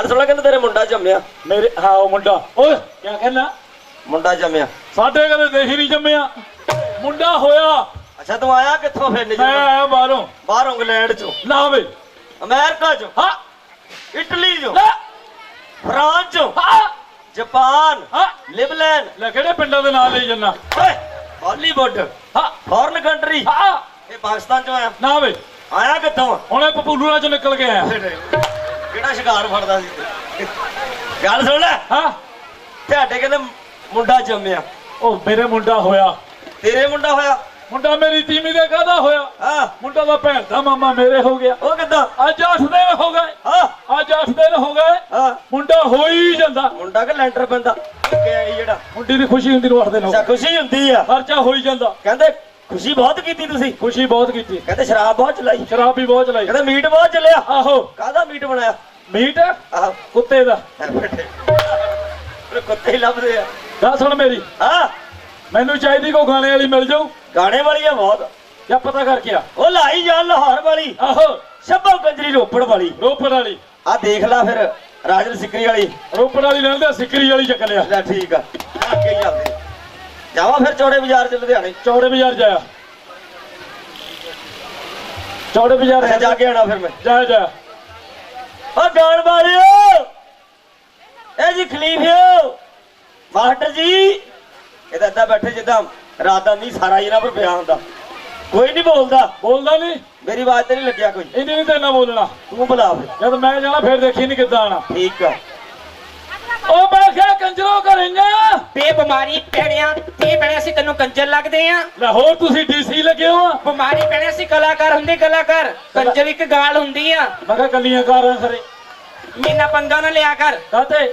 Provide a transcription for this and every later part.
ਗੱਲ ਸੁਣ ਕਹਿੰਦੇ ਤੇਰੇ ਮੁੰਡਾ ਜੰਮਿਆ। ਮੇਰੇ ਹਾਂ ਉਹ ਮੁੰਡਾ। ਓਏ ਕੀ ਕਹਿਣਾ ਮੁੰਡਾ ਜੰਮਿਆ। ਸਾਡੇ ਕਦੇ ਦੇਖ ਹੀ ਨਹੀਂ ਜੰਮਿਆ। ਮੁੰਡਾ ਹੋਇਆ। ਅੱਛਾ ਤੂੰ ਆਇਆ ਕਿੱਥੋਂ ਫਿਰ ਮੈਂ ਨਿਜਮ ਆਇਆ ਬਾਹਰੋਂ। ਬਾਹਰ ਇੰਗਲੈਂਡ ਚੋਂ। ਨਾ ਵੇ ਅਮਰੀਕਾ ਚੋਂ। ਹਾਂ। ਇਟਲੀ ਚੋਂ। ਲੈ। ਫਰਾਂਸ ਚੋਂ। ਹਾਂ। ਜਾਪਾਨ। ਹਾਂ। ਲਿਬਨੈਨ। ਲੈ ਕਿਹੜੇ ਪਿੰਡਾਂ ਦੇ ਨਾਂ ਲਈ ਜੰਨਾ? ਓਏ ਹਾਲੀਵੁੱਡ ਹਾਂ। ਫੋਰਨ ਕੰਟਰੀ ਹਾਂ। ਇਹ ਪਾਕਿਸਤਾਨ ਚੋਂ ਆਇਆ। ਨਾ ਵੇ ਆਇਆ ਕਿੱਥੋਂ? ਹੁਣੇ ਪਪੂਲੂਆਂ ਚੋਂ ਨਿਕਲ ਕੇ ਆਇਆ। ਕਿਹੜਾ ਸ਼ਿਕਾਰ ਫੜਦਾ ਸੀ? ਗੱਲ ਸੁਣ ਲੈ। ਹਾਂ। ਤੁਹਾਡੇ ਕਹਿੰਦੇ ਮੁੰਡਾ ਜੰਮਿਆ। ਉਹ ਮੇਰੇ ਮੁੰਡਾ ਹੋਇਆ। ਤੇਰੇ ਮੁੰਡਾ ਹੋਇਆ? ਮੁੰਡਾ ਮੇਰੀ ਤੀਵੀਂ ਦੇ ਕਾਹਦਾ ਹੋਇਆ। ਹਾਂ। ਮੁੰਡਾ ਦਾ ਭੈਣ ਦਾ ਮਾਮਾ ਮੇਰੇ ਹੋ ਗਿਆ। ਉਹ ਕਿੱਦਾਂ? ਅੱਜ 8 ਦਿਨ ਹੋ ਗਏ। ਹਾਂ। ਅੱਜ 8 ਦਿਨ ਹੋ ਗਏ। ਹਾਂ। ਮੁੰਡਾ ਹੋ ਹੀ ਜਾਂਦਾ। ਮੁੰਡਾ ਕਿ ਲੈਂਟਰ ਪੈਂਦਾ? ਜਿਹੜਾ। ਮੁੰਡੀ ਦੀ ਖੁਸ਼ੀ ਹੁੰਦੀ ਨੂੰ 8 ਦਿਨ ਹੋ ਗਏ ਖੁਸ਼ੀ ਹੁੰਦੀ ਆ। ਖਰਚਾ ਹੋ ਹੀ ਜਾਂਦਾ। ਕਹਿੰਦੇ ਖੁਸ਼ੀ ਬਹੁਤ ਕੀਤੀ ਤੁਸੀਂ? ਖੁਸ਼ੀ ਬਹੁਤ ਕੀਤੀ। ਕਹਿੰਦੇ ਸ਼ਰਾਬ ਬਹੁਤ ਚਲਾਈ। ਸ਼ਰਾਬ ਵੀ ਬਹੁਤ ਚਲਾਈ। ਕਹਿੰਦੇ ਮੀਟ ਬਹੁਤ ਚੱਲਿਆ। ਆਹੋ। ਕਾਹਦਾ ਮੀਟ ਬਣਾਇਆ? ਮੀਟ? ਆਹ। ਕੁੱਤੇ ਦਾ। ਉਹ ਕੁੱਤੇ ਹੀ ਲੱਭਦੇ ਆ। ਗੱਲ ਸੁਣ ਮੇਰੀ। ਹਾਂ। ਮੈਨੂੰ ਚਾਹੀਦੀ ਕੋ ਗਾਣੇ ਵਾਲੀ ਮਿਲ ਜਾਊ। ਗਾਣੇ ਵਾਲੀ ਆ ਬਹੁਤ। ਜਾਂ ਪਤਾ ਕਰਕੇ ਆ ਉਹ ਲਾਈ ਜਾਨ ਲਾਹੌਰ ਵਾਲੀ। ਆਹੋ। ਸ਼ੱਭਾ ਕੰਜਰੀ ਰੋਪੜ ਵਾਲੀ। ਰੋਪੜ ਵਾਲੀ। ਆ ਦੇਖ ਲੈ ਫਿਰ ਰਾਜਨ ਸਿੱਕਰੀ ਵਾਲੀ। ਰੋਪੜ ਵਾਲੀ ਲੈਂਦੇ ਸਿੱਕਰੀ ਵਾਲੀ ਚੱਕ ਲਿਆ। ਲੈ ਠੀਕ ਆ। ਅੱਗੇ ਜਾਂਦੇ। ਜਾਵਾ ਫਿਰ ਚੌੜੇ ਬਾਜ਼ਾਰ ਚ ਲੁਧਿਆਣੇ। ਚੌੜੇ ਬਾਜ਼ਾਰ ਜਾਇਆ। ਚੌੜੇ ਬਾਜ਼ਾਰ ਜਾ ਕੇ ਆਣਾ ਫਿਰ ਮੈਂ। ਜਾ ਜਾ ਓ ਗਾਣ ਵਾਲਿਓ ਇਹ ਜੀ ਖਲੀਫਿਓ। ਮਾਸਟਰ ਜੀ ਇਹ ਤਾਂ ਬੈਠੇ ਜਿੱਦਾਂ ਰਾਤ ਦਾ ਨਹੀਂ ਸਾਰਾ ਇਹਨਾਂ ਪਰ ਪਿਆ ਹੁੰਦਾ। ਕੋਈ ਨਹੀਂ ਬੋਲਦਾ। ਬੋਲਦਾ ਨਹੀਂ? ਮੇਰੀ ਆਵਾਜ਼ ਤੇ ਨਹੀਂ ਲੱਗਿਆ ਕੋਈ। ਇਹਨੇ ਨਹੀਂ ਤੇਨਾ ਬੋਲਣਾ। ਤੂੰ ਬੁਲਾ ਫਿਰ। ਜਦ ਮੈਂ ਜਾਣਾ ਫਿਰ ਦੇਖੀ ਨਹੀਂ ਕਿੱਦਾਂ ਆਣਾ ਠੀਕ ਆ। ਉਹ ਮੈਂ ਕਿਹਾ ਕੰਜਰੋ ਕਰੇਂਗਾ। ਤੇ ਬਿਮਾਰੀ ਪੈਣਿਆ ਤੇ ਪੈਣਿਆ ਅਸੀਂ ਤੈਨੂੰ ਕੰਜਰ ਲੱਗਦੇ ਆ। ਲੈ ਹੋਰ ਤੁਸੀਂ ਡੀਸੀ ਲੱਗੇ ਹੋ। ਆ ਬਿਮਾਰੀ ਪੈਣਿਆ ਅਸੀਂ ਕਲਾਕਾਰ ਹੁੰਦੇ ਕਲਾਕਾਰ। ਕੰਜਰ ਇੱਕ ਗਾਲ ਹੁੰਦੀ ਆ। ਮੈਂ ਕਿਹਾ ਕੱਲੀਆਂ ਕਾਰਾਂ ਖਰੇ ਮੀਨਾ ਪੰਗਾ ਨਾ ਲਿਆ ਕਰ। ਕਾਤੇ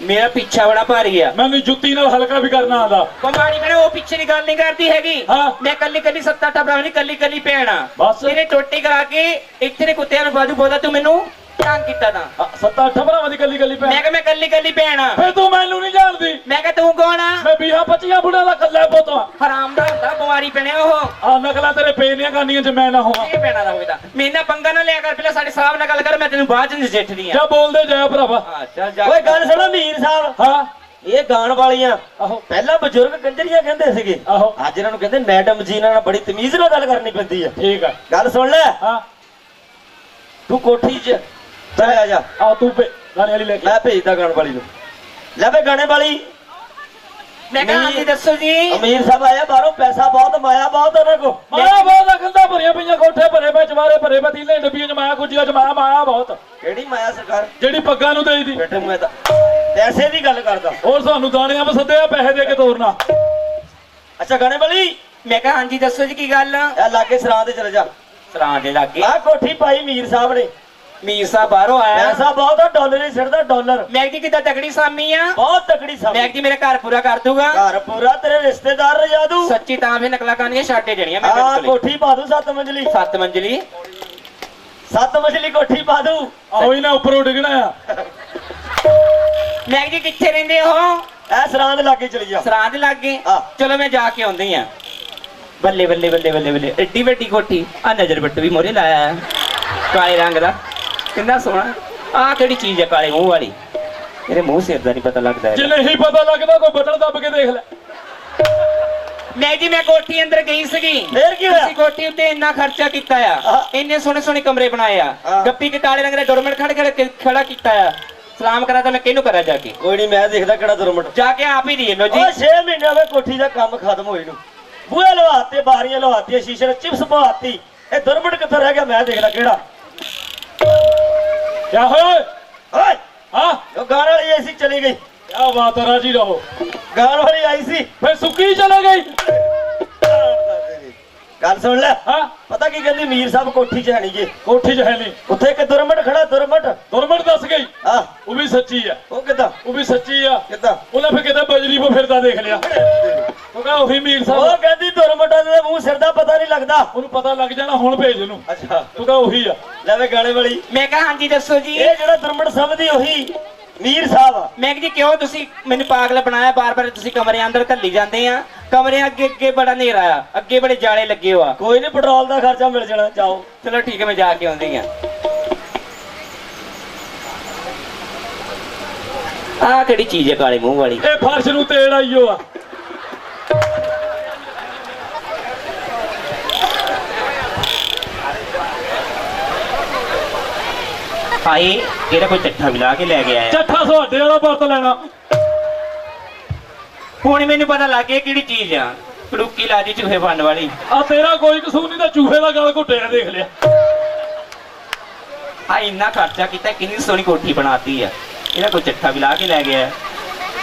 ਮੇਰਾ ਪਿੱਛਾ ਬੜਾ ਭਾਰੀ ਆ। ਮੈਨੂੰ ਜੁੱਤੀ ਨਾਲ ਹਲਕਾ ਵੀ ਕਰਨਾ ਆਂਦਾ। ਬਿਮਾਰੀ ਪੈਣੇ ਉਹ ਪਿੱਛੇ ਦੀ ਗੱਲ ਨਹੀਂ ਕਰਦੀ ਹੈਗੀ। ਹਾਂ। ਮੈਂ ਕੱਲੀ ਕੱਲੀ ਸੱਤਾ ਟੱਬਰਾ ਨਹੀਂ ਕੱਲੀ ਕੱਲੀ ਪੈਣਾ ਬਸ। ਤੇਰੇ ਟੋਟੀ ਕਰਾ ਕੇ ਇੱਥੇ ਦੇ ਕੁੱਤਿਆਂ ਨੂੰ ਬਾਜੂ ਬੋਦਾ ਤੂੰ ਮੈਨੂੰ। ਤੰਗ ਕੀਤਾ ਤਾਂ ਆ, ਸੱਤਾ ਅੱਠ ਭਰਾਵਾਂ ਦੀ ਕੱਲੀ ਕੱਲੀ ਮੈਂ ਪੈ ਕਿਹਾ ਮੈਂ ਕੱਲੀ ਕੱਲੀ ਪੈਣਾ ਫੇ ਤੂੰ ਮੈਨੂੰ ਨਹੀਂ ਜਾਣਦੀ। ਮੈਂ ਕਿਹਾ ਤੂੰ ਕੌਣ ਆ? ਮੈਂ ਵੀਹਾਂ ਪੱਚੀਆਂ ਬੁੜਾ ਦਾ ਕੱਲਾ ਪੁੱਤਾਂ ਹਰਾਮ ਦਾ ਹੁੰਦਾ ਬਿਮਾਰੀ ਪੈਣਿਆ ਉਹ। ਆ ਨਕਲਾਂ ਤੇਰੇ ਪੇਨੀਆਂ ਕਰਨੀਆਂ ਚ ਮੈਂ ਨਾ ਹੋਵਾਂ। ਇਹ ਪੈਣਾ ਦਾ ਹੋਵੇਦਾ ਮੀਨਾ ਪੰਗਾ ਨਾ ਲਿਆ ਕਰ ਪਹਿਲਾਂ ਸਾਡੇ ਸਾਹਿਬ ਨਾਲ ਗੱਲ ਕਰ ਮੈਂ ਤੈਨੂੰ ਬਾਅਦ ਚ ਨਜਿੱਠਦੀ ਆ। ਜਾ ਬੋਲਦੇ ਜਾ ਭਰਾਵਾ। ਹਾਂ ਚੱਲ ਜਾ। ਓਏ ਗੱਲ ਸੁਣੋ ਮੀਰ ਸਾਹਿਬ। ਹਾਂ। ਇਹ ਗਾਣ ਵਾਲੀਆਂ। ਆਹੋ। ਪਹਿਲਾਂ ਬਜ਼ੁਰਗ ਕੰਜਰੀਆਂ ਕਹਿੰਦੇ ਸੀਗੇ। ਆਹੋ। ਅੱਜ ਇਹਨਾਂ ਨੂੰ ਕਹਿੰਦੇ ਮੈਡਮ ਜੀ ਨਾਲ ਬੜੀ ਤਮੀਜ਼ ਨਾਲ ਗੱਲ ਕਰਨੀ ਪੈਂਦੀ ਆ। ਠੀਕ ਆ। ਗੱਲ ਸੁਣ ਲੈ। ਹਾਂ। ਤੂੰ ਕੋਠੀ 'ਚ ਚੱਲ ਆ ਜਾ। ਆ ਤੂੰ ਪੇ ਗਾਣੇ ਵਾਲੀ ਲੈ ਕੇ ਮੈਂ ਭੇਜਦਾ ਗਾਣ ਵਾਲੀ ਨੂੰ। ਲੈ ਵੇ ਗਾਣੇ ਵਾਲੀ। ਮੈਂ ਕਿਹਾ ਹਾਂਜੀ ਦੱਸੋ ਜੀ। ਅਮੀਰ ਸਾਹਿਬ ਆਇਆ ਬਾਹਰੋਂ ਪੈਸਾ ਬਹੁਤ ਮਾਇਆ ਬਹੁਤ ਉਹਨਾਂ ਕੋ ਮਾਇਆ ਬਹੁਤ ਅਖੰਦਾ ਭਰੀਆਂ ਪਈਆਂ ਕੋਠੇ ਭਰੇ ਪਏ ਚਵਾਰੇ ਭਰੇ ਪਏ ਤੀਲੇ ਡੱਬੀਆਂ ਚ ਮਾਇਆ ਕੁਝੀਆਂ ਚ ਮਾਇਆ ਮਾਇਆ ਬਹੁਤ ਕਿਹੜੀ ਮਾਇਆ ਸਰਕਾਰ? ਜਿਹੜੀ ਪੱਗਾਂ ਨੂੰ ਦੇਈਦੀ ਬੇਟੇ ਮੈਂ ਤਾਂ ਪੈਸੇ ਦੀ ਗੱਲ ਕਰਦਾ। ਹੋਰ ਸਾਨੂੰ ਦਾਣਿਆਂ ਵਸਦੇ ਆ ਪੈਸੇ ਦੇ ਕੇ ਤੋਰਨਾ। ਅੱਛਾ ਗਾਣੇ ਵਾਲੀ। ਮੈਂ ਕਿਹਾ ਹਾਂਜੀ ਦੱਸੋ ਜੀ ਕੀ ਗੱਲ? ਆ ਲਾਗੇ ਸਰਾਂ ਤੇ ਚਲ ਜਾ। ਸਰਾਂ ਦੇ ਲਾਗੇ। ਆ ਕੋਠੀ ਪਾਈ ਮੀਰ ਸਾਹਿਬ ਨੇ। ਮੀਰ ਸਾਹਿਬ ਬਾਹਰੋਂ ਆਇਆ। ਪੈਸਾ ਬਹੁਤ ਆ ਡਾਲਰ ਹੀ ਸਿਰਦਾ ਡਾਲਰ। ਮੈਂ ਕਿਦਾਂ ਤਕੜੀ ਸਾਮੀ ਆ? ਬਹੁਤ ਤਕੜੀ ਸਭ ਮੈਂ ਜੀ ਮੇਰਾ ਘਰ ਪੂਰਾ ਕਰ ਦੂਗਾ? ਘਰ ਪੂਰਾ ਤੇਰੇ ਰਿਸ਼ਤੇਦਾਰ ਰਜਾ ਦੂ। ਸੱਚੀ ਤਾਂ ਫੇ ਨਕਲਾਂ ਕਾਨੀਆਂ ਛੱਡੇ ਜਣੀਆਂ ਮੈਂ ਆ ਕੋਠੀ ਪਾ ਦੂ ਸੱਤ ਮੰਜ਼ਲੀ। ਸੱਤ ਮੰਜ਼ਲੀ? ਸੱਤ ਮੰਜ਼ਲੀ ਕੋਠੀ ਪਾ ਦੂ। ਆਹੋ ਹੀ ਨਾ ਉੱਪਰੋਂ ਡਿੱਗਣਾ ਆ। ਮੈਂ ਕਿੱਥੇ ਰਹਿੰਦੇ ਹੋ? ਐ ਸਰਾਂ ਦੇ ਲਾਗੇ ਚਲੀ ਜਾ। ਸਰਾਂ ਦੇ ਲਾਗੇ। ਚਲੋ ਮੈਂ ਜਾ ਕੇ ਆਉਂਦੀ ਆ। ਬੱਲੇ ਬੱਲੇ ਬੱਲੇ ਬੱਲੇ ਬੱਲੇ ਏਡੀ ਵੱਡੀ ਕੋਠੀ। ਆ ਨਜ਼ਰ ਬੱਟ ਵੀ ਮੋਰੇ ਲਾਇਆ ਕਾਲੇ ਰੰਗ ਦਾ। ਕਿੰਨਾ ਸੋਹਣਾ। ਆ ਕਿਹੜੀ ਚੀਜ਼ ਹੈ ਕਾਲੇ ਮੂੰਹ ਵਾਲੀ? ਮੇਰੇ ਮੂੰਹ ਸਿਰ ਦਾ ਨਹੀਂ ਪਤਾ ਲੱਗਦਾ ਜੇ। ਨਹੀਂ ਪਤਾ ਲੱਗਦਾ ਕੋਈ ਬਟਨ ਦੱਬ ਕੇ ਦੇਖ ਲੈ। ਮੈਂ ਜੀ ਮੈਂ ਕੋਠੀ ਅੰਦਰ ਗਈ ਸੀਗੀ। ਫੇਰ ਕੀ ਹੋਇਆ? ਤੁਸੀਂ ਕੋਠੀ ਉੱਤੇ ਇੰਨਾ ਖਰਚਾ ਕੀਤਾ ਆ। ਇੰਨੇ ਸੋਹਣੇ ਸੋਹਣੇ ਕਮਰੇ ਬਣਾਏ ਆ। ਗੱਪੀ ਕੇ ਕਾਲੇ ਰੰਗ ਦਾ ਡੋਰਮੈਟ ਖੜ ਖੜ ਖੜਾ ਕੀਤਾ ਆ। ਸਲਾਮ ਕਰਾ ਤਾਂ ਮੈਂ ਕਿਹਨੂੰ ਕਰਾਂ ਜਾ ਕੇ? ਕੋਈ ਨਹੀਂ ਮੈਂ ਦੇਖਦਾ ਕਿਹੜਾ ਦੁਰਮਟ ਜਾ ਕੇ ਆਪ ਹੀ ਦੇ ਲੋ ਜੀ। ਓਏ 6 ਮਹੀਨੇ ਹੋਏ ਕੋਠੀ ਦਾ ਕੰਮ ਖਤਮ ਹੋਏ ਨੂੰ। ਬੂਹੇ ਲਵਾਤੇ ਬਾਰੀਆਂ ਲਵਾਤੀਆਂ ਸ਼ੀਸ਼ੇ ਨਾਲ ਚਿਪਸ ਪਵਾਤੀ। ਇਹ ਦੁਰਮਟ ਕਿੱਥੋਂ ਰਹਿ ਗਿਆ? ਮੈਂ ਦੇਖਦਾ ਕਿਹੜਾ। ਕਿਆ ਹੋਇਆ? ਓਏ? ਹਾਂ? ਉਹ ਗਾਣ ਵਾਲੀ ਐਸੀ ਚਲੀ ਗਈ। ਕਿਆ ਬਾਤ ਹੈ ਰਾਜੀ ਰਹੋ। ਗਾਣ ਵਾਲੀ ਆਈ ਸੀ। ਫੇ ਸੁੱਕੀ ਚਲੇ ਗਈ। ਗੱਲ ਸੁਣ ਲੈ। ਹਾਂ? ਪਤਾ ਕੀ ਕਹਿੰਦੀ? ਮੀਰ ਸਾਹਿਬ ਕੋਠੀ 'ਚ ਹੈ ਨੀ ਜੇ। ਕੋਠੀ 'ਚ ਹੈ ਨਹੀਂ ਉੱਥੇ ਇੱਕ ਦੁਰਮਟ ਖੜਾ ਦੁਰਮਟ ਦੁਰਮਟ ਦੱਸ ਗਈ। ਆ ਉਹ ਵੀ ਸੱਚੀ ਆ। ਉਹ ਕਿੱਦਾਂ? ਉਹ ਵੀ ਸੱਚੀ ਆ। ਕਿੱਦਾਂ? ਉਹਨੇ ਫੇ ਕਿਤੇ ਬਜਰੀ ਕੋ ਫਿਰਦਾ ਦੇਖ ਲਿਆ। ਉਹ ਕਹਾ ਉਹੀ ਮੀਰ ਉਹ ਸਾਹਿਬ ਕਹਿੰਦੀ ਪਤਾ ਨਹੀਂ ਲੱਗਦਾ। ਉਹਨੂੰ ਪਤਾ ਲੱਗ ਜਾਣਾ ਹੁਣ ਭੇਜ ਉਹਨੂੰ ਅੱਛਾ। ਤੂੰ ਕਹਾ ਉਹੀ ਆ। ਲੈ ਵੇ ਗਾਣੇ ਵਾਲੀ। ਮੈਂ ਕਿਹਾ ਹਾਂਜੀ ਦੱਸੋ ਜੀ। ਇਹ ਜਿਹੜਾ ਦੁਰਮਟ ਸਮਝਦੀ ਉਹੀ ਮੀਰ ਸਾਹਿਬ ਆ। ਮੈਂ ਕਿਹਾ ਜੀ ਕਿਉਂ ਤੁਸੀਂ ਮੈਨੂੰ ਪਾਗਲ ਬਣਾਇਆ? ਬਾਰ-ਬਾਰ ਤੁਸੀਂ ਕਮਰੇ ਅੰਦਰ ਘੱਲੀ ਜਾਂਦੇ ਆ। ਕਮਰੇ ਅੱਗੇ ਅੱਗੇ ਬੜਾ ਹਨੇਰਾ ਆ। ਅੱਗੇ ਬੜੇ ਜਾਲੇ ਲੱਗੇ ਹੋ ਆ। ਕੋਈ ਨਹੀਂ ਪੈਟਰੋਲ ਦਾ ਖਰਚਾ ਮਿਲ ਜਾਣਾ। ਜਾਓ। ਚਲੋ ਠੀਕ ਹੈ ਮੈਂ ਜਾ ਕੇ ਆਉਂਦੀ ਆ। ਆਹ ਕਿਹੜੀ ਚੀਜ਼ ਹੈ ਕਾਲੇ ਮੂੰਹ ਵਾਲੀ? ਇਹ ਫਰਸ਼ ਨੂੰ ਤੇੜ ਆਈਓ ਆ। ਹਾਏ ਇਹਦਾ ਕੋਈ ਚੱਠਾ ਮਿਲਾ ਕੇ ਲੈ ਗਿਆ ਹੈ ਚੱਠਾ ਤੁਹਾਡੇ ਵਾਲਾ ਵਰਤ ਲੈਣਾ। ਹੁਣ ਮੈਨੂੰ ਪਤਾ ਲੱਗ ਗਿਆ ਕਿਹੜੀ ਚੀਜ਼ ਆ। ਕੜੂਕੀ ਲਾ ਦੀ ਚੂਹੇ ਫੰਨ ਵਾਲੀ। ਆ ਤੇਰਾ ਕੋਈ ਕਸੂਰ ਨਹੀਂ ਤਾਂ ਚੂਹੇ ਦਾ ਗਲ ਘੁੱਟਿਆ ਦੇਖ ਲਿਆ। ਆ ਇੰਨਾ ਖਰਚਾ ਕੀਤਾ ਕਿੰਨੀ ਸੋਹਣੀ ਕੋਠੀ ਬਣਾਤੀ ਆ। ਇਹਦਾ ਕੋਈ ਚੱਠਾ ਮਿਲਾ ਕੇ ਲੈ ਗਿਆ।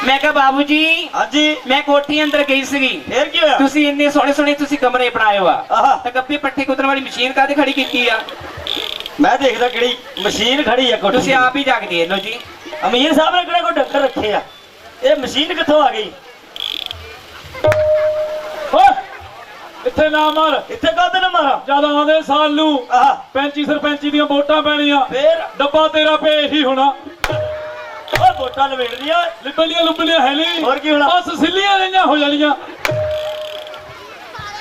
ਮੈਂ ਕਿਹਾ ਬਾਬੂ ਜੀ ਹਾਂਜੀ। ਮੈਂ ਕੋਠੀ ਅੰਦਰ ਗਈ ਸੀਗੀ। ਫੇਰ ਕੀ ਹੋਇਆ? ਤੁਸੀਂ ਇੰਨੇ ਸੋਹਣੇ ਸੋਹਣੇ ਤੁਸੀਂ ਕਮਰੇ ਬਣਾਏ ਹੋ ਆ ਆਹਾ। ਤਾਂ ਗੱਪੇ ਪੱਠੇ ਕੁੱਤਣ ਵਾਲੀ ਮਸ਼ੀਨ ਕਾਹਦੇ ਖੜੀ ਕੀਤੀ ਆ? ਮੈਂ ਦੇਖਦਾ ਕਿਹੜੀ ਮਸ਼ੀਨ ਖੜੀ ਆ ਕੋਠੀ ਤੁਸੀਂ ਆਪ ਹੀ ਜਾ ਕੇ ਦੇਖ ਲਓ ਜੀ। ਅਮੀਰ ਸਾਹਿਬ ਨੇ ਕਿਹੜਾ ਕੋਈ ਡੰਗਰ ਰੱਖੇ ਆ? ਇਹ ਮਸ਼ੀਨ ਕਿੱਥੋਂ ਆ ਗਈ? ਓਏ ਇੱਥੇ ਨਾ ਮਾਰ ਇੱਥੇ ਕਾਹਦੇ ਨਾ ਮਾਰਾ? ਜਦ ਆਂਦੇ ਸਾਲ ਨੂੰ ਆਹ। ਪੈਂਚੀ ਸਰਪੰਚੀ ਦੀਆਂ ਵੋਟਾਂ ਪੈਣੀਆਂ। ਫੇਰ? ਡੱਬਾ ਤੇਰਾ ਪੇਸ਼ ਹੀ ਹੋਣਾ। ਓਏ ਵੋਟਾਂ ਲਵੇੜਦੀਆਂ ਲਿਬਲੀਆਂ ਲੁਬਲੀਆਂ ਹੈ ਨਹੀਂ। ਹੋਰ ਕੀ ਹੋਣਾ? ਬਸ ਸਿੱਲੀਆਂ ਰਹੀਆਂ ਹੋ ਜਾਣੀਆਂ।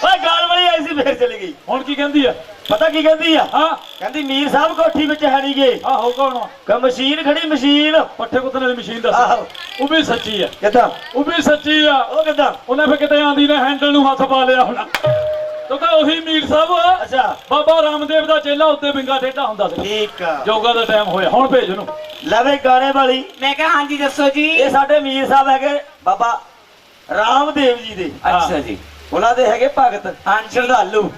ਓਏ ਗਾਲ ਵਾਲੀ ਆਈ ਸੀ ਫੇਰ ਚਲੀ ਗਈ। ਹੁਣ ਕੀ ਕਹਿੰਦੀ ਆ? ਪਤਾ ਕੀ ਕਹਿੰਦੀ ਆ? ਹਾਂ। ਕਹਿੰਦੀ ਮੀਰ ਸਾਹਿਬ ਕੋਠੀ ਵਿੱਚ ਹੈ ਨੀ ਗੇ। ਆਹੋ ਕੌਣ ਆ? ਕ ਮਸ਼ੀਨ ਖੜੀ ਮਸ਼ੀਨ। ਪੱਠੇ ਕੁੱਤਣ ਵਾਲੀ ਮਸ਼ੀਨ ਦੱਸ। ਆਹੋ। ਉਹ ਵੀ ਸੱਚੀ ਆ। ਕਿੱਦਾਂ? ਉਹ ਵੀ ਸੱਚੀ ਆ। ਉਹ ਕਿੱਦਾਂ? ਉਹਨੇ ਫਿਰ ਕਿਤੇ ਆਂਦੀ ਨੇ ਹੈਂਡਲ ਨੂੰ ਹੱਥ ਪਾ ਲਿਆ ਹੋਣਾ। ਤੋ ਕਹ ਉਹੀ ਮੀਰ ਸਾਹਿਬ ਅੱਛਾ। ਬਾਬਾ ਰਾਮਦੇਵ ਦਾ ਚੇਲਾ ਉੱਤੇ ਵਿੰਗਾ ਟੇਢਾ ਹੁੰਦਾ ਸੀ। ਠੀਕ ਆ। ਯੋਗਾ ਦਾ ਟਾਈਮ ਹੋਇਆ। ਹੁਣ ਭੇਜ ਉਹਨੂੰ। ਲਵੇ ਗਾਣੇ ਵਾਲੀ। ਮੈਂ ਕਿਹਾ ਹਾਂਜੀ ਦੱਸੋ ਜੀ। ਇਹ ਸਾਡੇ ਮੀਰ ਸਾਹਿਬ ਹੈਗੇ ਬਾਬਾ ਰਾਮਦੇਵ ਜੀ ਦੇ। ਅੱਛਾ ਜੀ। ਉਹਨਾਂ ਦੇ ਹੈਗੇ ਭਗਤ। ਹਾਂਜੀ। ਸ਼ਰਧਾਲੂ।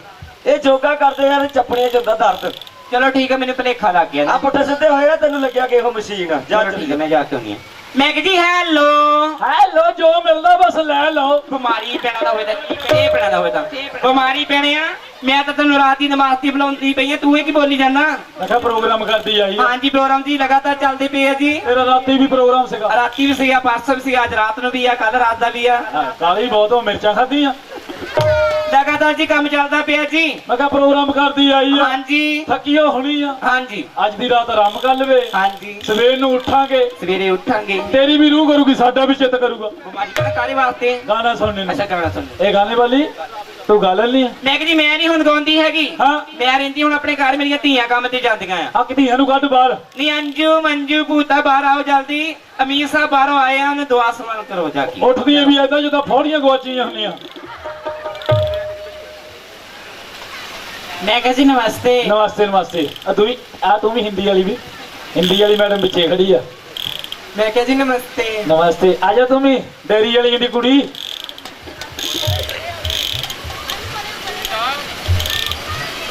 ਇਹ ਯੋਗਾ ਕਰਦੇ ਯਾਰ ਚੱਪੜੀਆਂ ਚ ਹੁੰਦਾ ਦਰਦ। ਚਲੋ ਠੀਕ ਹੈ ਮੈਨੂੰ ਭਲੇਖਾ ਲੱਗ ਗਿਆ ਆ ਪੁੱਠੇ ਸਿੱਧੇ ਹੋਏਗਾ ਤੈਨੂੰ ਲੱਗਿਆ ਕਿ ਇਹੋ ਮਸ਼ੀਨ ਆ। ਜਾ ਚਲੋ ਠੀਕ ਹੈ ਮੈਂ ਜਾ ਕੇ ਆਉਣੀ ਆ ਮੈਂ ਜੀ ਹੈਲੋ। ਹੈਲੋ ਜੋ ਮਿਲਦਾ ਬਸ ਲੈ ਲਓ। ਬਿਮਾਰੀ ਪੈਣਾ ਦਾ ਹੋਵੇ ਤਾਂ ਇਹ ਪੈਣਾ ਦਾ ਹੋਵੇ ਤਾਂ। ਬਿਮਾਰੀ ਪੈਣੇ ਆ ਮੈਂ ਤਾਂ ਤੈਨੂੰ ਰਾਤ ਦੀ ਨਮਾਜ਼ ਦੀ ਬੁਲਾਉਂਦੀ ਪਈ ਆ ਤੂੰ ਇਹ ਕੀ ਬੋਲੀ ਜਾਂਦਾ? ਕਿਹਾ ਪ੍ਰੋਗਰਾਮ ਕਰਦੀ ਆਈ ਹਾਂਜੀ ਪ੍ਰੋਗਰਾਮ ਜੀ ਲਗਾਤਾਰ ਚੱਲਦੇ ਪਏ ਆ ਜੀ। ਤੇਰਾ ਰਾਤੀ ਵੀ ਪ੍ਰੋਗਰਾਮ ਸੀਗਾ। ਰਾਤੀ ਵੀ ਸੀਗਾ ਪਰਸੋਂ ਵੀ ਸੀਗਾ ਅੱਜ ਰਾਤ ਨੂੰ ਵੀ ਆ ਕੱਲ ਰਾਤ ਦਾ ਵੀ ਆ। ਹਾਂ, ਕਾਲੀ ਬਹੁਤ ਮਿਰਚਾਂ ਖਾਧੀਆਂ। ਲਗਾਤਾਰ ਜੀ ਕੰਮ ਚੱਲਦਾ ਪਿਆ ਜੀ। ਮੈਂ ਕਿਹਾ ਪ੍ਰੋਗਰਾਮ ਕਰਦੀ ਆਈ ਆ। ਹਾਂਜੀ। ਥੱਕੀਓ ਹੋਣੀ ਆ। ਹਾਂਜੀ। ਅੱਜ ਦੀ ਰਾਤ ਆਰਾਮ ਕਰ ਲਵੇ। ਹਾਂਜੀ। ਸਵੇਰ ਨੂੰ ਉੱਠਾਂਗੇ। ਸਵੇਰੇ ਉੱਠਾਂਗੇ। ਤੇਰੀ ਵੀ ਰੂਹ ਕਰੂਗੀ ਸਾਡਾ ਵੀ ਚਿੱਤ ਕਰੂਗਾ। ਬਿਮਾਰੀ ਕਿਹੜਾ ਕਾਰੇ ਵਾਸਤੇ? ਗਾਣਾ ਸੁਣਨੇ ਨੂੰ। ਅੱਛਾ ਕਮਰਾ ਸੁਣ ਇਹ ਗਾਣੇ ਵਾਲੀ ਤੂੰ ਗਾ ਲੈਣੀ ਆ। ਮੈਂ ਕਿ ਜੀ ਮੈਂ ਨਹੀਂ ਹੁਣ ਗਾਉਂਦੀ ਹੈਗੀ। ਹਾਂ। ਮੈਂ ਰਹਿੰਦੀ ਹੁਣ ਆਪਣੇ ਘਰ ਮੇਰੀਆਂ ਧੀਆਂ ਕੰਮ ਤੇ ਜਾਂਦੀਆਂ ਆ। ਹੱਕ ਧੀਆਂ ਨੂੰ ਕੱਢ ਬਾਹਰ। ਨੀ ਅੰਜੂ ਮੰਜੂ ਭੂਤਾ ਬਾਹਰ ਆਓ ਜਲਦੀ। ਅਮੀਰ ਸਾਹਿਬ ਬਾਹਰੋਂ ਆਏ ਆ ਉਹਨੇ ਦੁਆ ਸਮਾਨ ਕਰੋ ਜਾ ਕੇ। ਉੱਠਦੀਆਂ ਵੀ ਏਦਾਂ ਜਦੋਂ ਫੌੜੀਆਂ ਗਵਾਚੀਆਂ ਹੁੰਦੀਆਂ। ਮੈਂ ਕਿਹਾ ਜੀ ਨਮਸਤੇ। ਨਮਸਤੇ ਨਮਸਤੇ। ਆ ਤੂੰ ਵੀ ਆ ਤੂੰ ਵੀ ਹਿੰਦੀ ਵਾਲੀ ਵੀ। ਹਿੰਦੀ ਵਾਲੀ ਮੈਡਮ ਪਿੱਛੇ ਖੜੀ ਆ। ਮੈਂ ਕਿਹਾ ਜੀ ਨਮਸਤੇ। ਨਮਸਤੇ। ਆ ਜਾ ਤੂੰ ਵੀ ਡੈਰੀ ਵਾਲੀ ਦੀ ਕੁੜੀ।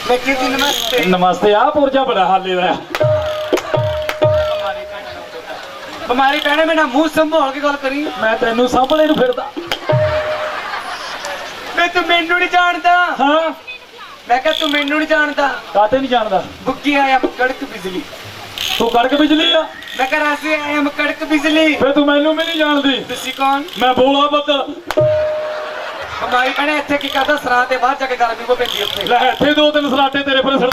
ਮੈਂ ਕਿਹਾ ਜੀ ਨਮਸਤੇ। ਨਮਸਤੇ। ਆ ਪੁਰਜਾ ਬੜਾ ਹਾਲੇ ਦਾ। ਬਿਮਾਰੀ ਪੈਣੇ ਮੈਂ ਨਾ ਮੂੰਹ ਸੰਭਾਲ ਕੇ ਗੱਲ ਕਰੀ। ਮੈਂ ਤੈਨੂੰ ਸਾਹਮਣੇ ਨੂੰ ਫਿਰਦਾ। ਮੈਂ ਤੂੰ ਮੈਨੂੰ ਨਹੀਂ ਜਾਣਦਾ। ਹਾਂ। ਮੈਂ ਕਿਹਾ ਤੂੰ ਮੈਨੂੰ ਨਹੀਂ ਜਾਣਦਾ। ਕਾਤੇ ਨਹੀਂ ਜਾਣਦਾ? ਬੁੱਕੀ ਆਇਆ ਕੜਕ ਬਿਜਲੀ। ਤੂੰ ਕੜਕ ਬਿਜਲੀ ਆ? ਮੈਂ ਕਿਹਾ ਰਾਸੀ ਆਇਆ ਕੜਕ ਬਿਜਲੀ। ਫੇ ਤੂੰ ਮੈਨੂੰ ਵੀ ਨਹੀਂ ਜਾਣਦੀ। ਤੁਸੀਂ ਕੌਣ? ਮੈਂ ਬੋਲਾ ਬੱਦਲ। ਬਿਮਾਰੀ ਪੈਣੇ ਇੱਥੇ ਕੀ ਕਰਦਾ? ਸਰਾਂ ਤੇ ਬਾਹਰ ਜਾ ਕੇ ਗਰਮੀ ਕੋ ਪੈਂਦੀ ਉੱਥੇ। ਲੈ ਇੱਥੇ ਦੋ ਤਿੰਨ ਸਲਾਟੇ ਤੇਰੇ ਪਰ ਸੜ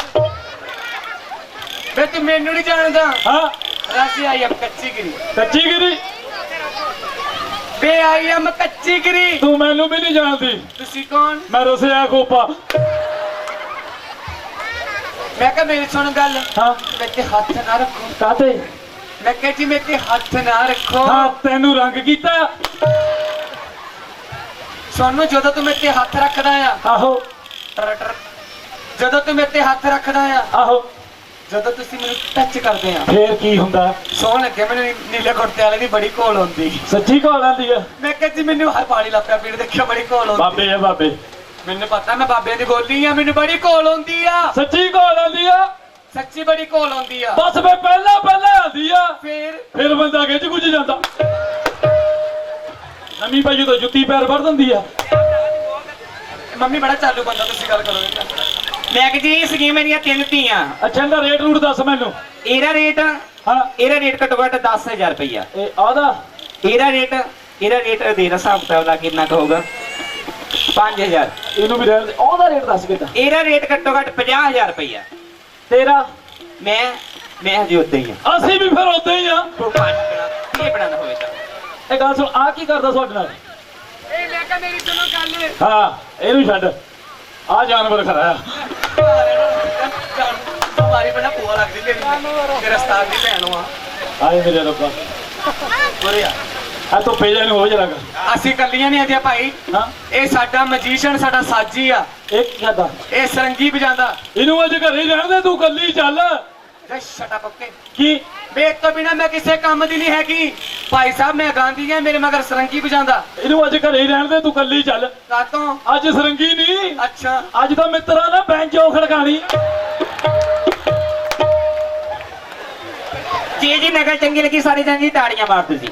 ਮੈਂ ਤੂੰ ਮੈਨੂੰ ਨਹੀਂ ਜਾਣਦਾ। ਹਾਂ? ਰਾਸੀ ਆਇਆ ਮੈਂ ਕੱਚੀ ਗਿਰੀ ਕੱਚੀ ਗਿਰੀ ਬੇ ਆਇਆ ਮੈਂ ਕੱਚੀ ਗਿਰੀ ਤੂੰ ਮੈਨੂੰ ਵੀ ਨਹੀਂ ਜਾਣਦੀ। ਤੁਸੀਂ ਕੌਣ? ਮੈਂ ਰਸਿਆ ਕੋਪਾ ਮੈਂ ਕਿਹਾ ਮੇਰੀ ਸੁਣ ਗੱਲ। ਹਾਂ। ਤੇ ਹੱਥ ਨਾ ਰੱਖੋ। ਕਾਤੇ ਮੈਂ ਕਿਹਾ ਜੀ ਮੈਂ ਤੇ ਹੱਥ ਨਾ ਰੱਖੋ। ਹਾਂ ਤੈਨੂੰ ਰੰਗ ਕੀਤਾ। ਸੋਨੂੰ ਜਦੋਂ ਤੂੰ ਮੇਰੇ ਤੇ ਹੱਥ ਰੱਖਦਾ ਆ ਆਹੋ। ਜਦੋਂ ਤੂੰ ਮੇਰੇ ਤੇ ਹੱਥ ਰੱਖਦਾ ਆ ਆਹੋ। ਜਦੋਂ ਤੁਸੀਂ ਮੈਨੂੰ ਟੱਚ ਕਰਦੇ ਆ। ਫੇਰ ਕੀ ਹੁੰਦਾ? ਸੋਹਣ ਲੱਗੇ ਮੈਨੂੰ ਨੀਲੇ ਕੁੜਤੇ ਵਾਲੇ ਦੀ ਬੜੀ ਕੋਲ ਹੁੰਦੀ। ਸੱਚੀ ਕੋਲ ਆਂਦੀ ਆ। ਮੈਂ ਕਿਹਾ ਜੀ ਮੈਨੂੰ ਹਰ ਪਾਣੀ ਲੱਪਿਆ ਪੀੜ ਦੇਖਿਆ ਬੜੀ ਕੋਲ ਹੁੰਦੀ। ਬਾਬੇ ਆ ਬਾਬੇ। ਮੈਨੂੰ ਪਤਾ ਮੈਂ ਬਾਬਿਆਂ ਦੀ ਗੋਲੀ ਆ ਮੈਨੂੰ ਬੜੀ ਕੋਲ ਹੁੰਦੀ ਆ। ਸੱਚੀ ਕੋਲ ਆਂਦੀ ਆ? ਸੱਚੀ ਬੜੀ ਕੋਲ ਹੁੰਦੀ ਆ। ਬਸ ਫੇ ਪਹਿਲਾਂ ਪਹਿਲਾਂ ਆਂਦੀ ਆ। ਫੇਰ? ਫਿਰ ਬੰਦਾ ਗਿੱਜ ਗੁੱਜ ਜਾਂਦਾ। ਨਵੀਂ ਭਾਈ ਜਦੋਂ ਜੁੱਤੀ ਪੈਰ ਵੜ ਦਿੰਦੀ ਆ। ਮੰਮੀ ਬੜਾ ਚਾਲੂ ਬੰਦਾ ਤੁਸੀਂ ਗੱਲ ਕਰੋ। ਮੈਂ ਕਿ ਜੀ ਸੀਗੀਆਂ ਮੇਰੀਆਂ ਤਿੰਨ ਧੀਆਂ। ਅੱਛਾ ਇਹਦਾ ਰੇਟ ਰੂਟ ਦੱਸ ਮੈਨੂੰ। ਇਹਦਾ ਰੇਟ ਹਾਂ। ਇਹਦਾ ਰੇਟ ਘੱਟੋ ਘੱਟ 10000 ਰੁਪਈਆ। ਇਹ ਆਦਾ ਇਹਦਾ ਰੇਟ ਇਹਦਾ ਰੇਟ ਦੇ ਦਾ ਹਿਸਾਬ ਕਿਤਾਬ ਦਾ ਕਿੰਨਾ ਕੁ ਹੋਊਗਾ। 5000 ਇਹਨੂੰ ਵੀ ਰਹਿਣ ਦੇ ਉਹਦਾ ਰੇਟ ਦੱਸ ਕਿੱਦਾਂ ਇਹਦਾ ਰੇਟ ਘੱਟੋ ਘੱਟ 50000 ਰੁਪਈਆ। ਤੇਰਾ? ਮੈਂ ਮੈਂ ਹਜੇ ਉੱਤੇ ਹੀ ਆ। ਅਸੀਂ ਵੀ ਫਿਰ ਉਦਾਂ ਹੀ ਆ। ਤੂੰ ਪੰਜ ਬਣਾ ਕੀ ਬਣਾਉਣਾ ਹੋਵੇ ਤਾਂ ਇਹ ਗੱਲ ਸੁਣ ਆ ਕੀ ਕਰਦਾ ਤੁਹਾਡੇ ਨਾਲ? ਇਹ ਮੈਂ ਕਹ ਮੇਰੀ ਸੁਣੋ ਗੱਲ। ਹਾਂ ਇਹਨੂੰ ਛੱਡ। ਆ ਜਾਨਵਰ ਖੜਾ ਆ। ਤੁਹਾਡੀ ਬੜਾ ਪੂਆ ਲੱਗਦੀ ਤੇਰੀ ਤੇਰਾ ਸਤਾਰ ਦੀ ਭੈਣ ਆ। ਆਏ ਮੇਰੇ ਰੱਬਾ। ਆ ਤੋ ਪੇਜਾ ਨੂੰ ਹੋ ਜਰਾ ਅਸੀਂ ਕੱਲੀਆਂ ਨਹੀਂ ਆਂਦੀਆਂ ਭਾਈ। ਹਾਂ। ਇਹ ਸਾਡਾ ਮੈਜੀਸ਼ੀਅਨ ਸਾਡਾ ਸਾਜੀ ਆ। ਇੱਕ ਕਹਦਾ ਇਹ ਸਰੰਗੀ ਵਜਾਉਂਦਾ। ਇਹਨੂੰ ਅੱਜ ਘਰੇ ਹੀ ਰਹਿਣ ਦੇ ਤੂੰ ਕੱਲੀ ਚੱਲ। ਜੈ ਸ਼ਟ ਅਪ ਓਕੇ ਕੀ? ਵੇਖ ਤੋਂ ਬਿਨਾ ਮੈਂ ਕਿਸੇ ਕੰਮ ਦੀ ਨਹੀਂ ਹੈਗੀ। ਭਾਈ ਸਾਹਿਬ ਮੈਂ ਗਾਂਧੀ ਆ ਮੇਰੇ ਮਗਰ ਸਰੰਗੀ ਵਜਾਉਂਦਾ। ਇਹਨੂੰ ਅੱਜ ਘਰੇ ਹੀ ਰਹਿਣ ਦੇ ਤੂੰ ਕੱਲੀ ਚੱਲ। ਕਾਤੋਂ ਅੱਜ ਸਰੰਗੀ ਨਹੀਂ ਅੱਛਾ। ਅੱਜ ਤਾਂ ਮਿੱਤਰਾ ਨਾ ਬੈਂਚੋ ਖੜਕਾਣੀ। ਜੀ ਜੀ ਨਕਲ ਚੰਗੀ ਲੱਗੀ ਸਾਰੀ ਜਨ ਜੀ ਤਾੜੀਆਂ ਮਾਰ ਤੁਸੀਂ